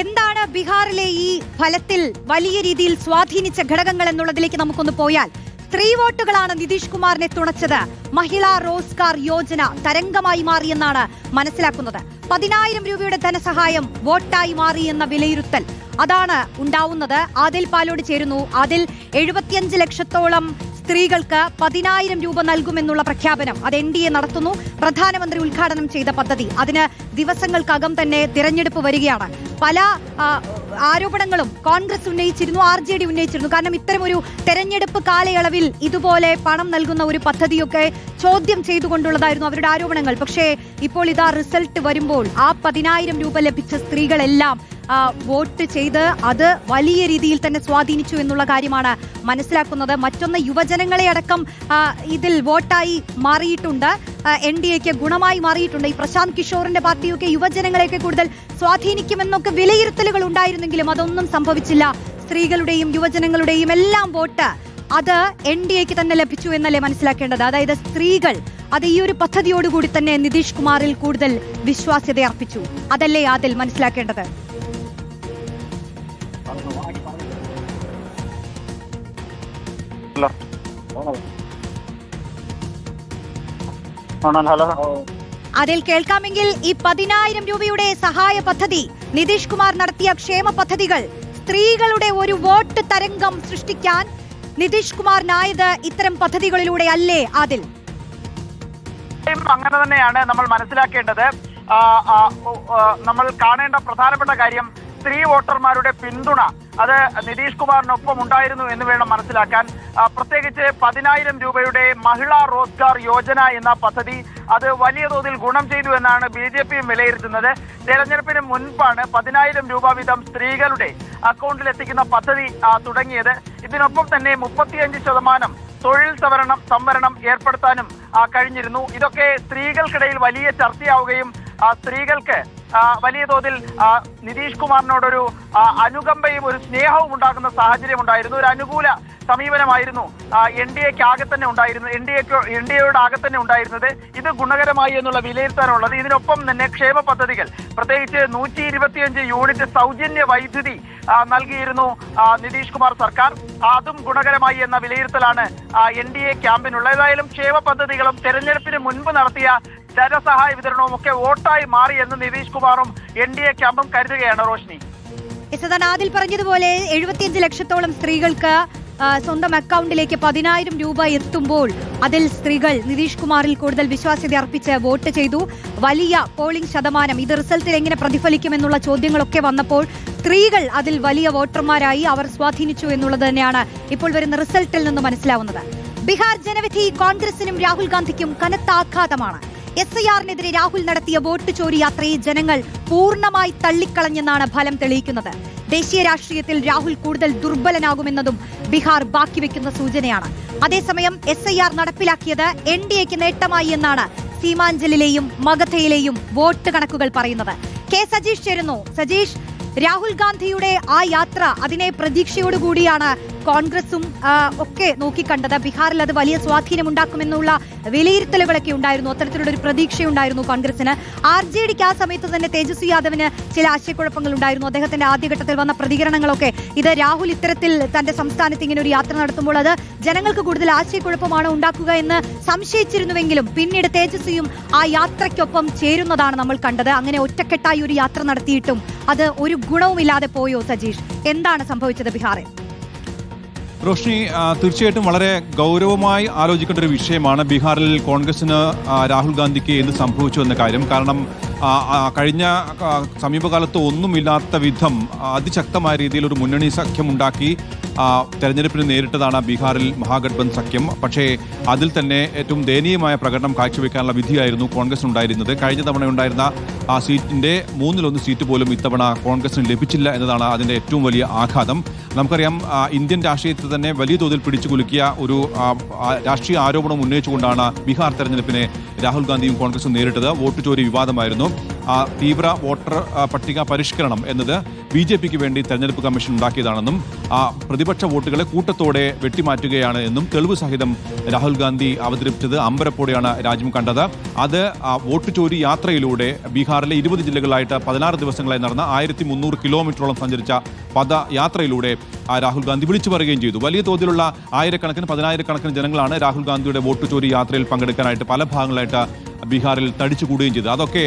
എന്താണ് ബീഹാറിലെ ഈ ഫലത്തിൽ വലിയ രീതിയിൽ സ്വാധീനിച്ച ഘടകങ്ങൾ എന്നുള്ളതിലേക്ക് നമുക്കൊന്ന് പോയാൽ സ്ത്രീ വോട്ടുകളാണ് നിതീഷ് കുമാറിനെ തുണച്ചത്. മഹിളാ റോസ്കാർ യോജന തരംഗമായി മാറിയെന്നാണ് മനസ്സിലാക്കുന്നത്. പതിനായിരം രൂപയുടെ ധനസഹായം വോട്ടായി മാറി എന്ന വിലയിരുത്തൽ അതാണ് ഉണ്ടാവുന്നത്. ആദിൽ പാലോട് ചേരുന്നു. ആദിൽ എഴുപത്തിയഞ്ച് ലക്ഷത്തോളം സ്ത്രീകൾക്ക് പതിനായിരം രൂപ നൽകുമെന്നുള്ള പ്രഖ്യാപനം അത് എൻ ഡി എ നടത്തുന്നു. പ്രധാനമന്ത്രി ഉദ്ഘാടനം ചെയ്ത പദ്ധതി. അതിന് ദിവസങ്ങൾക്കകം തന്നെ തിരഞ്ഞെടുപ്പ് വരികയാണ്. പല ആരോപണങ്ങളും കോൺഗ്രസ് ഉന്നയിച്ചിരുന്നു ആർ ജെ ഡി ഉന്നയിച്ചിരുന്നു. കാരണം ഇത്തരമൊരു തെരഞ്ഞെടുപ്പ് കാലയളവിൽ ഇതുപോലെ പണം നൽകുന്ന ഒരു പദ്ധതിയൊക്കെ ചോദ്യം ചെയ്തുകൊണ്ടുള്ളതായിരുന്നു അവരുടെ ആരോപണങ്ങൾ. പക്ഷേ ഇപ്പോൾ ഇതാ റിസൾട്ട് വരുമ്പോൾ ആ പതിനായിരം രൂപ ലഭിച്ച സ്ത്രീകളെല്ലാം വോട്ട് ചെയ്ത് അത് വലിയ രീതിയിൽ തന്നെ സ്വാധീനിച്ചു എന്നുള്ള കാര്യമാണ് മനസ്സിലാക്കുന്നത്. മറ്റൊന്ന് യുവജനങ്ങളെ അടക്കം ഇതിൽ വോട്ടായി മാറിയിട്ടുണ്ട്. എൻ ഡി എക്ക് ഗുണമായി മാറിയിട്ടുണ്ട്. ഈ പ്രശാന്ത് കിഷോറിന്റെ പാർട്ടിയൊക്കെ യുവജനങ്ങളെയൊക്കെ കൂടുതൽ സ്വാധീനിക്കുമെന്നൊക്കെ വിലയിരുത്തലുകൾ ഉണ്ടായിരുന്നെങ്കിലും അതൊന്നും സംഭവിച്ചില്ല. സ്ത്രീകളുടെയും യുവജനങ്ങളുടെയും എല്ലാം വോട്ട് അത് എൻ ഡി എക്ക് തന്നെ ലഭിച്ചു എന്നല്ലേ മനസ്സിലാക്കേണ്ടത്. അതായത് സ്ത്രീകൾ അത് ഈ ഒരു പദ്ധതിയോടുകൂടി തന്നെ നിതീഷ് കുമാറിൽ കൂടുതൽ വിശ്വാസ്യത അർപ്പിച്ചു. അതല്ലേ അതിൽ മനസ്സിലാക്കേണ്ടത്? ഹലോ? അതിൽ കേൾക്കാമെങ്കിൽ ഈ പതിനായിരം രൂപയുടെ സഹായ പദ്ധതി നിതീഷ് കുമാർ നടത്തിയ ക്ഷേമ പദ്ധതികൾ സ്ത്രീകളുടെ ഒരു വോട്ട് തരംഗം സൃഷ്ടിക്കാൻ നിതീഷ് കുമാറിനായത് ഇത്തരം പദ്ധതികളിലൂടെ അല്ലേ അതിൽ അങ്ങനെ തന്നെയാണ് നമ്മൾ മനസ്സിലാക്കേണ്ടത്. നമ്മൾ കാണേണ്ട പ്രധാനപ്പെട്ട കാര്യം സ്ത്രീ വോട്ടർമാരുടെ പിന്തുണ അത് നിതീഷ് കുമാറിനൊപ്പം ഉണ്ടായിരുന്നു എന്ന് വേണം മനസ്സിലാക്കാൻ. പ്രത്യേകിച്ച് പതിനായിരം രൂപയുടെ മഹിളാ റോസ്ഗാർ യോജന എന്ന പദ്ധതി അത് വലിയ തോതിൽ ഗുണം ചെയ്തു എന്നാണ് ബി ജെ പിയും വിലയിരുത്തുന്നത്. തെരഞ്ഞെടുപ്പിന് മുൻപാണ് പതിനായിരം രൂപ വീതം സ്ത്രീകളുടെ അക്കൗണ്ടിൽ എത്തിക്കുന്ന പദ്ധതി തുടങ്ങിയത്. ഇതിനൊപ്പം തന്നെ മുപ്പത്തിയഞ്ച് ശതമാനം തൊഴിൽ സംവരണം സംവരണം ഏർപ്പെടുത്താനും കഴിഞ്ഞിരുന്നു. ഇതൊക്കെ സ്ത്രീകൾക്കിടയിൽ വലിയ ചർച്ചയാവുകയും സ്ത്രീകൾക്ക് വലിയ തോതിൽ നിതീഷ് കുമാറിനോടൊരു അനുകമ്പയും ഒരു സ്നേഹവും ഉണ്ടാകുന്ന സാഹചര്യം ഉണ്ടായിരുന്നു. ഒരു അനുകൂല സമീപനമായിരുന്നു. എൻ ഡി എക്ക് ആകെ തന്നെ ഉണ്ടായിരുന്നു. എൻ ഡി എക്ക് എൻ ഡി എയുടെ ആകെ തന്നെ ഉണ്ടായിരുന്നത് ഇത് ഗുണകരമായി എന്നുള്ള വിലയിരുത്താനുള്ളത്. ഇതിനൊപ്പം തന്നെ ക്ഷേമ പദ്ധതികൾ. പ്രത്യേകിച്ച് നൂറ്റി ഇരുപത്തിയഞ്ച് യൂണിറ്റ് സൗജന്യ വൈദ്യുതി നൽകിയിരുന്നു നിതീഷ് കുമാർ സർക്കാർ. അതും ഗുണകരമായി എന്ന വിലയിരുത്തലാണ് എൻ ഡി എ ക്യാമ്പിനുള്ള ഏതായാലും ക്ഷേമ പദ്ധതികളും തെരഞ്ഞെടുപ്പിന് മുൻപ് നടത്തിയ ധനസഹായ വിതരണവും ഒക്കെ വോട്ടായി മാറി എന്ന് നിതീഷ് കുമാറും എൻ ഡി എ ക്യാമ്പും കരുതുകയാണ് റോഷ്നി. യശോദാൻ പറഞ്ഞതുപോലെ എഴുപത്തിയഞ്ച് ലക്ഷത്തോളം സ്ത്രീകൾക്ക് സ്വന്തം അക്കൗണ്ടിലേക്ക് പതിനായിരം രൂപ എത്തുമ്പോൾ അതിൽ സ്ത്രീകൾ നിതീഷ് കുമാറിൽ കൂടുതൽ വിശ്വാസ്യത അർപ്പിച്ച് വോട്ട് ചെയ്തു. വലിയ പോളിംഗ് ശതമാനം. ഇത് റിസൾട്ടിൽ എങ്ങനെ പ്രതിഫലിക്കുമെന്നുള്ള ചോദ്യങ്ങളൊക്കെ വന്നപ്പോൾ സ്ത്രീകൾ അതിൽ വലിയ വോട്ടർമാരായി അവർ സ്വാധീനിച്ചു എന്നുള്ളത് തന്നെയാണ് ഇപ്പോൾ വരുന്ന റിസൾട്ടിൽ നിന്ന് മനസ്സിലാവുന്നത്. ബീഹാർ ജനവിധി കോൺഗ്രസിനും രാഹുൽ ഗാന്ധിക്കും കനത്ത ആഘാതമാണ്. എസ് ഐ ആറിനെതിരെ രാഹുൽ നടത്തിയ വോട്ട് ചോരി യാത്രയെ ജനങ്ങൾ പൂർണമായി തള്ളിക്കളഞ്ഞെന്നാണ് ഫലം തെളിയിക്കുന്നത്. ദേശീയ രാഷ്ട്രീയത്തിൽ രാഹുൽ കൂടുതൽ ദുർബലനാകുമെന്നതും ബീഹാർ ബാക്കിവെക്കുന്ന സൂചനയാണ്. അതേസമയം എസ് ഐ ആർ നടപ്പിലാക്കിയത് എൻ ഡി എക്ക് നേട്ടമായി എന്നാണ് സീമാഞ്ചലിലെയും മഗധയിലെയും വോട്ട് കണക്കുകൾ പറയുന്നത്. കെ സജീഷ് ചേരുന്നു. സജീഷ് രാഹുൽ ഗാന്ധിയുടെ ആ യാത്ര അതിനെ പ്രതീക്ഷയോടുകൂടിയാണ് കോൺഗ്രസും ഒക്കെ നോക്കിക്കണ്ടത് ബീഹാറിൽ അത് വലിയ സ്വാധീനം ഉണ്ടാക്കുമെന്നുള്ള വിലയിരുത്തലുകളൊക്കെ ഉണ്ടായിരുന്നു. അത്തരത്തിലുള്ള ഒരു പ്രതീക്ഷയുണ്ടായിരുന്നു കോൺഗ്രസിന് ആർ ജെ ഡിക്ക് ആ സമയത്ത് തന്നെ തേജസ്വി യാദവിന് ചില ആശയക്കുഴപ്പങ്ങൾ ഉണ്ടായിരുന്നു. അദ്ദേഹത്തിന്റെ ആദ്യഘട്ടത്തിൽ വന്ന പ്രതികരണങ്ങളൊക്കെ. ഇത് രാഹുൽ ഇത്തരത്തിൽ തന്റെ സംസ്ഥാനത്ത് ഇങ്ങനെ ഒരു യാത്ര നടത്തുമ്പോൾ അത് ജനങ്ങൾക്ക് കൂടുതൽ ആശയക്കുഴപ്പമാണ് ഉണ്ടാക്കുക എന്ന് സംശയിച്ചിരുന്നുവെങ്കിലും പിന്നീട് തേജസ്വിയും ആ യാത്രയ്ക്കൊപ്പം ചേരുന്നതാണ് നമ്മൾ കണ്ടത്. അങ്ങനെ ഒറ്റക്കെട്ടായി ഒരു യാത്ര നടത്തിയിട്ടും അത് ഒരു ഗുണവുമില്ലാതെ പോയോ സജീഷ്? എന്താണ് സംഭവിച്ചത് ബീഹാറിൽ? റോഷ്നി തീർച്ചയായിട്ടും വളരെ ഗൗരവമായി ആലോചിക്കേണ്ട ഒരു വിഷയമാണ് ബീഹാറിൽ കോൺഗ്രസിന് രാഹുൽ ഗാന്ധിക്ക് എന്ത് സംഭവിച്ചു എന്ന കാര്യം. കാരണം കഴിഞ്ഞ സമീപകാലത്ത് ഒന്നുമില്ലാത്ത വിധം അതിശക്തമായ രീതിയിൽ ഒരു മുന്നണി സഖ്യമുണ്ടാക്കി തെരഞ്ഞെടുപ്പിന് നേരിട്ടതാണ് ബീഹാറിൽ മഹാഗഡ്ബന്ധ് സഖ്യം. പക്ഷേ അതിൽ തന്നെ ഏറ്റവും ദയനീയമായ പ്രകടനം കാഴ്ചവെക്കാനുള്ള വിധിയായിരുന്നു കോൺഗ്രസ് ഉണ്ടായിരുന്നത് കഴിഞ്ഞ തവണ ഉണ്ടായിരുന്ന ആ സീറ്റിന്റെ മൂന്നിലൊന്ന് സീറ്റ് പോലും ഇത്തവണ കോൺഗ്രസിന് ലഭിച്ചില്ല എന്നതാണ് അതിന്റെ ഏറ്റവും വലിയ ആഘാതം. നമുക്കറിയാം ഇന്ത്യൻ രാഷ്ട്രീയത്തിൽ തന്നെ വലിയ തോതിൽ പിടിച്ചു കുലുക്കിയ ഒരു രാഷ്ട്രീയ ആരോപണം ഉന്നയിച്ചുകൊണ്ടാണ് ബീഹാർ തെരഞ്ഞെടുപ്പിനെ രാഹുൽ ഗാന്ധിയും കോൺഗ്രസും നേരിട്ടത് വോട്ട് ചോരി വിവാദമായിരുന്നു. തീവ്ര വോട്ടർ പട്ടിക പരിഷ്കരണം എന്നത് ബി ജെ പിക്ക് വേണ്ടി തെരഞ്ഞെടുപ്പ് കമ്മീഷൻ ഉണ്ടാക്കിയതാണെന്നും ആ, പ്രതിപക്ഷ വോട്ടുകളെ കൂട്ടത്തോടെ വെട്ടിമാറ്റുകയാണ് എന്നും തെളിവ് സഹിതം രാഹുൽ ഗാന്ധി അവതരിപ്പിച്ചത് അമ്പരപ്പോടെയാണ് രാജ്യം കണ്ടത്. അത് വോട്ട് ചോരി യാത്രയിലൂടെ ബീഹാറിലെ ഇരുപത് ജില്ലകളിലായിട്ട് പതിനാറ് ദിവസങ്ങളായി നടന്ന ആയിരത്തി മുന്നൂറ് കിലോമീറ്ററോളം സഞ്ചരിച്ച പദയാത്രയിലൂടെ രാഹുൽ ഗാന്ധി വിളിച്ചു പറയുകയും ചെയ്തു. വലിയ തോതിലുള്ള ആയിരക്കണക്കിന് പതിനായിരക്കണക്കിന് ജനങ്ങളാണ് രാഹുൽ ഗാന്ധിയുടെ വോട്ട് ചോരി യാത്രയിൽ പങ്കെടുക്കാനായിട്ട് പല ഭാഗങ്ങളായിട്ട് ബീഹാറിൽ തടിച്ചുകൂടുകയും ചെയ്തു. അതൊക്കെ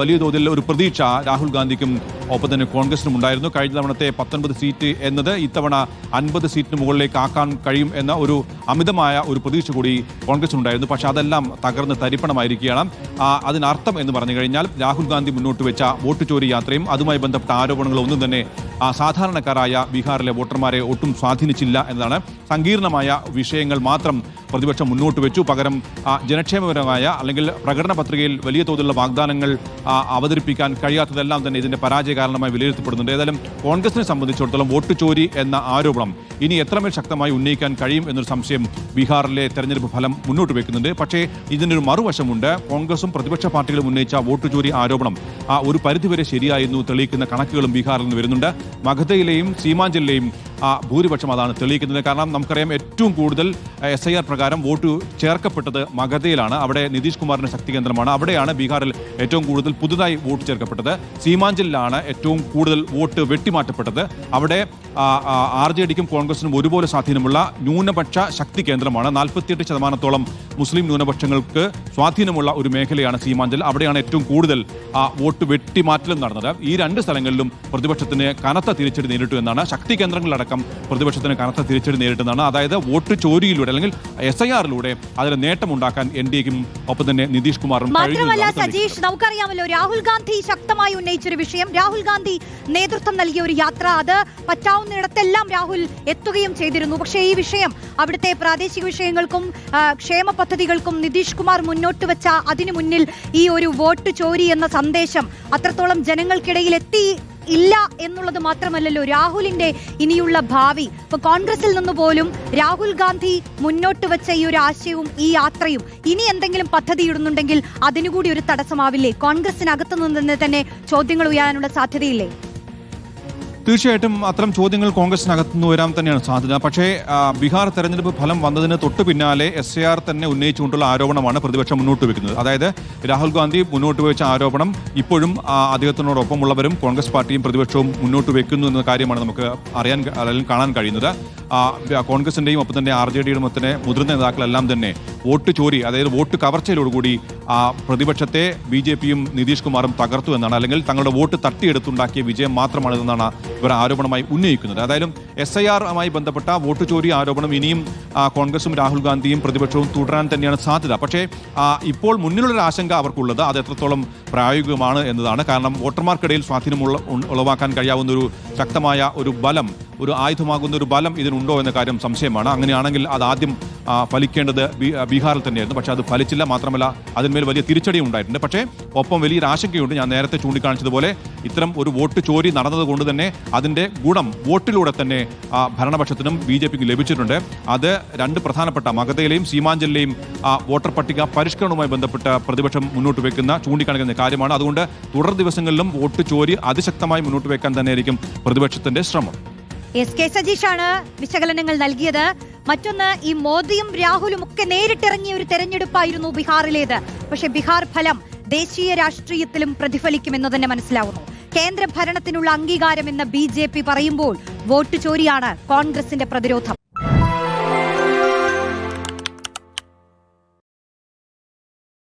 വലിയ തോതിൽ ഒരു പ്രതീക്ഷ രാഹുൽ ഗാന്ധിക്കും ഒപ്പം തന്നെ കോൺഗ്രസിനും ഉണ്ടായിരുന്നു. കഴിഞ്ഞ തവണത്തെ പത്തൊൻപത് സീറ്റ് എന്നത് ഇത്തവണ അൻപത് സീറ്റിന് മുകളിലേക്ക് ആക്കാൻ കഴിയും എന്ന ഒരു അമിതമായ ഒരു പ്രതീക്ഷ കൂടി കോൺഗ്രസിനുണ്ടായിരുന്നു. പക്ഷേ അതെല്ലാം തകർന്ന് തരിപ്പണമായിരിക്കുകയാണ്. അതിനർത്ഥം എന്ന് പറഞ്ഞു കഴിഞ്ഞാൽ രാഹുൽ ഗാന്ധി മുന്നോട്ട് വെച്ച വോട്ട് ചോരി യാത്രയും അതുമായി ബന്ധപ്പെട്ട ആരോപണങ്ങളും ഒന്നും തന്നെ സാധാരണക്കാരായ ബീഹാറിലെ വോട്ടർമാരെ ഒട്ടും സ്വാധീനിച്ചില്ല എന്നതാണ്. സങ്കീർണമായ വിഷയങ്ങൾ മാത്രം പ്രതിപക്ഷം മുന്നോട്ട് വെച്ചു. പകരം ജനക്ഷേമപരമായ അല്ലെങ്കിൽ പ്രകടന പത്രികയിൽ വലിയ തോതിലുള്ള വാഗ്ദാനങ്ങൾ അവതരിപ്പിക്കാൻ കഴിയാത്തതെല്ലാം തന്നെ ഇതിന്റെ പരാജയ കാരണമായി വിലയിരുത്തപ്പെടുന്നുണ്ട്. ഏതായാലും കോൺഗ്രസിനെ സംബന്ധിച്ചിടത്തോളം വോട്ട് ചോരി എന്ന ആരോപണം ഇനി എത്രമേൽ ശക്തമായി ഉന്നയിക്കാൻ കഴിയും എന്നൊരു സംശയം ബീഹാറിലെ തെരഞ്ഞെടുപ്പ് ഫലം മുന്നോട്ട് വെക്കുന്നുണ്ട്. പക്ഷേ ഇതിനൊരു മറുവശമുണ്ട്. കോൺഗ്രസും പ്രതിപക്ഷ പാർട്ടികളും ഉന്നയിച്ച വോട്ട് ചോരി ആരോപണം ആ ഒരു പരിധിവരെ ശരിയായിരുന്നു തെളിയിക്കുന്ന കണക്കുകളും ബീഹാറിൽ നിന്ന് വരുന്നുണ്ട്. മഗധയിലെയും സീമാഞ്ചലിലെയും ആ ഭൂരിപക്ഷം അതാണ് തെളിയിക്കുന്നത്. കാരണം നമുക്കറിയാം ഏറ്റവും കൂടുതൽ എസ് ഐ ആർ പ്രകാരം വോട്ട് ചേർക്കപ്പെട്ടത് മഗധയിലാണ്. അവിടെ നിതീഷ് കുമാറിന്റെ ശക്തി കേന്ദ്രമാണ് അവിടെയാണ് ബീഹാറിൽ ഏറ്റവും കൂടുതൽ പുതുതായി വോട്ട് ചേർക്കപ്പെട്ടത്. സീമാഞ്ചലിലാണ് ഏറ്റവും കൂടുതൽ വോട്ട് വെട്ടിമാറ്റപ്പെട്ടത്. അവിടെ ആർ ജെ ഡിക്കും കോൺഗ്രസിനും ഒരുപോലെ സ്വാധീനമുള്ള ന്യൂനപക്ഷ ശക്തി കേന്ദ്രമാണ്. നാൽപ്പത്തിയെട്ട് ശതമാനത്തോളം മുസ്ലിം ന്യൂനപക്ഷങ്ങൾക്ക് സ്വാധീനമുള്ള ഒരു മേഖലയാണ് സീമാഞ്ചൽ. അവിടെയാണ് ഏറ്റവും കൂടുതൽ ആ, വോട്ട് വെട്ടിമാറ്റലും നടന്നത്. ഈ രണ്ട് സ്ഥലങ്ങളിലും പ്രതിപക്ഷത്തിന് കനത്ത തിരിച്ചടി നേരിട്ടു എന്നാണ്. ശക്തി കേന്ദ്രങ്ങളിലടക്കം പ്രതിപക്ഷത്തിന് കനത്ത തിരിച്ചടി നേരിട്ടെന്നാണ്. അതായത് വോട്ട് ചോരിയിലൂടെ അല്ലെങ്കിൽ എസ് ഐ ആറിലൂടെ അതിൽ നേട്ടമുണ്ടാക്കാൻ എൻ ഡി എക്കും ഒപ്പം തന്നെ നിതീഷ് കുമാറും മാത്രമല്ല സജീഷ് നമുക്കറിയാമല്ലോ രാഹുൽ ഗാന്ധി ശക്തമായി ഉന്നയിച്ചൊരു വിഷയം. രാഹുൽ ഗാന്ധി നേതൃത്വം നൽകിയ ഒരു യാത്ര. അത് പറ്റാവുന്നിടത്തെല്ലാം രാഹുൽ എത്തുകയും ചെയ്തിരുന്നു. പക്ഷേ ഈ വിഷയം അവിടുത്തെ പ്രാദേശിക വിഷയങ്ങൾക്കും ക്ഷേമ പദ്ധതികൾക്കും നിതീഷ് കുമാർ മുന്നോട്ട് വെച്ച അതിനു മുന്നിൽ ഈ ഒരു വോട്ട് ചോരി എന്ന സന്ദേശം അത്രത്തോളം ജനങ്ങൾക്കിടയിൽ എത്തി ഇല്ല എന്നുള്ളത് മാത്രമല്ലല്ലോ രാഹുലിന്റെ ഇനിയുള്ള ഭാവി. ഇപ്പൊ കോൺഗ്രസിൽ നിന്ന് പോലും രാഹുൽ ഗാന്ധി മുന്നോട്ട് വെച്ച ഈ ഒരു ആശയവും ഈ യാത്രയും ഇനി എന്തെങ്കിലും പദ്ധതി ഇടുന്നുണ്ടെങ്കിൽ അതിനുകൂടി ഒരു തടസ്സമാവില്ലേ? കോൺഗ്രസിനകത്തു നിന്ന് തന്നെ ചോദ്യങ്ങൾ ഉയരാനുള്ള സാധ്യതയില്ലേ? തീർച്ചയായിട്ടും അത്തരം ചോദ്യങ്ങൾ കോൺഗ്രസിനകത്തു നിന്ന് വരാൻ തന്നെയാണ് സാധ്യത. പക്ഷേ ബീഹാർ തെരഞ്ഞെടുപ്പ് ഫലം വന്നതിന് തൊട്ടു പിന്നാലെ എസ് എ ആർ തന്നെ ഉന്നയിച്ചുകൊണ്ടുള്ള ആരോപണമാണ് പ്രതിപക്ഷം മുന്നോട്ട് വെക്കുന്നത്. അതായത് രാഹുൽ ഗാന്ധി മുന്നോട്ട് വെച്ച ആരോപണം ഇപ്പോഴും അദ്ദേഹത്തിനോടൊപ്പമുള്ളവരും കോൺഗ്രസ് പാർട്ടിയും പ്രതിപക്ഷവും മുന്നോട്ട് വെക്കുന്നു എന്ന കാര്യമാണ് നമുക്ക് അറിയാൻ അല്ലെങ്കിൽ കാണാൻ കഴിയുന്നത്. കോൺഗ്രസിന്റെയും ഒപ്പം തന്നെ ആർ ജെ ഡിയുടെ തന്നെ മുതിർന്ന നേതാക്കളെല്ലാം തന്നെ വോട്ട് ചോരി അതായത് വോട്ട് കവർച്ചയിലോടുകൂടി ആ, പ്രതിപക്ഷത്തെ ബി ജെ പിയും നിതീഷ് കുമാറും തകർത്തു എന്നാണ്. അല്ലെങ്കിൽ തങ്ങളുടെ വോട്ട് തട്ടിയെടുത്തുണ്ടാക്കിയ വിജയം മാത്രമാണിതെന്നാണ് ഇവർ ആരോപണമായി ഉന്നയിക്കുന്നത്. അതായാലും എസ് ഐ ആറുമായി ബന്ധപ്പെട്ട വോട്ട് ചോരി ആരോപണം ഇനിയും കോൺഗ്രസും രാഹുൽ ഗാന്ധിയും പ്രതിപക്ഷവും തുടരാൻ തന്നെയാണ് സാധ്യത. പക്ഷേ ഇപ്പോൾ മുന്നിലുള്ളൊരു ആശങ്ക അവർക്കുള്ളത് അത് എത്രത്തോളം പ്രായോഗികമാണ് എന്നതാണ്. കാരണം വോട്ടർമാർക്കിടയിൽ സ്വാധീനമുള്ള ഉളവാക്കാൻ കഴിയാവുന്ന ഒരു ശക്തമായ ഒരു ബലം ഒരു ആയുധമാകുന്ന ഒരു ബലം ഇതിനുണ്ടോ എന്ന കാര്യം സംശയമാണ്. അങ്ങനെയാണെങ്കിൽ അത് ആദ്യം ഫലിക്കേണ്ടത് ബീഹാറിൽ തന്നെയായിരുന്നു. പക്ഷേ അത് ഫലിച്ചില്ല. മാത്രമല്ല അതിന്മേൽ വലിയ തിരിച്ചടിയും ഉണ്ടായിട്ടുണ്ട്. പക്ഷേ ഒപ്പം വലിയൊരു ആശങ്കയുണ്ട്. ഞാൻ നേരത്തെ ചൂണ്ടിക്കാണിച്ചതുപോലെ ഇത്തരം ഒരു വോട്ട് ചോരി നടന്നതുകൊണ്ട് തന്നെ അതിന്റെ ഗുണം വോട്ടിലൂടെ തന്നെ ഭരണപക്ഷത്തിനും ബി ജെ പിക്ക് ലഭിച്ചിട്ടുണ്ട്. അത് രണ്ട് പ്രധാനപ്പെട്ട മഗധയിലെയും സീമാഞ്ചലിലെയും വോട്ടർ പട്ടിക പരിഷ്കരണവുമായി ബന്ധപ്പെട്ട പ്രതിപക്ഷം മുന്നോട്ട് വെക്കുന്ന ചൂണ്ടിക്കാണിക്കുന്ന കാര്യമാണ്. അതുകൊണ്ട് തുടർ ദിവസങ്ങളിലും വോട്ട് ചോരി അതിശക്തമായി മുന്നോട്ട് വെക്കാൻ തന്നെയായിരിക്കും പ്രതിപക്ഷത്തിന്റെ ശ്രമം. എസ് കെ സജീഷാണ് വിശകലനങ്ങൾ നൽകിയത്. മറ്റൊന്ന് ഈ മോദിയും രാഹുലും ഒക്കെ നേരിട്ടിറങ്ങിയ ഒരു തെരഞ്ഞെടുപ്പായിരുന്നു ബീഹാറിലേത്. പക്ഷെ ബീഹാർ ഫലം ദേശീയ രാഷ്ട്രീയത്തിലും പ്രതിഫലിക്കുമെന്ന് തന്നെ മനസ്സിലാവുന്നു. കേന്ദ്ര ഭരണത്തിനുള്ള അംഗീകാരം എന്ന് ബി ജെ പി പറയുമ്പോൾ വോട്ട് ചോരിയാണ് കോൺഗ്രസിന്റെ പ്രതിരോധം.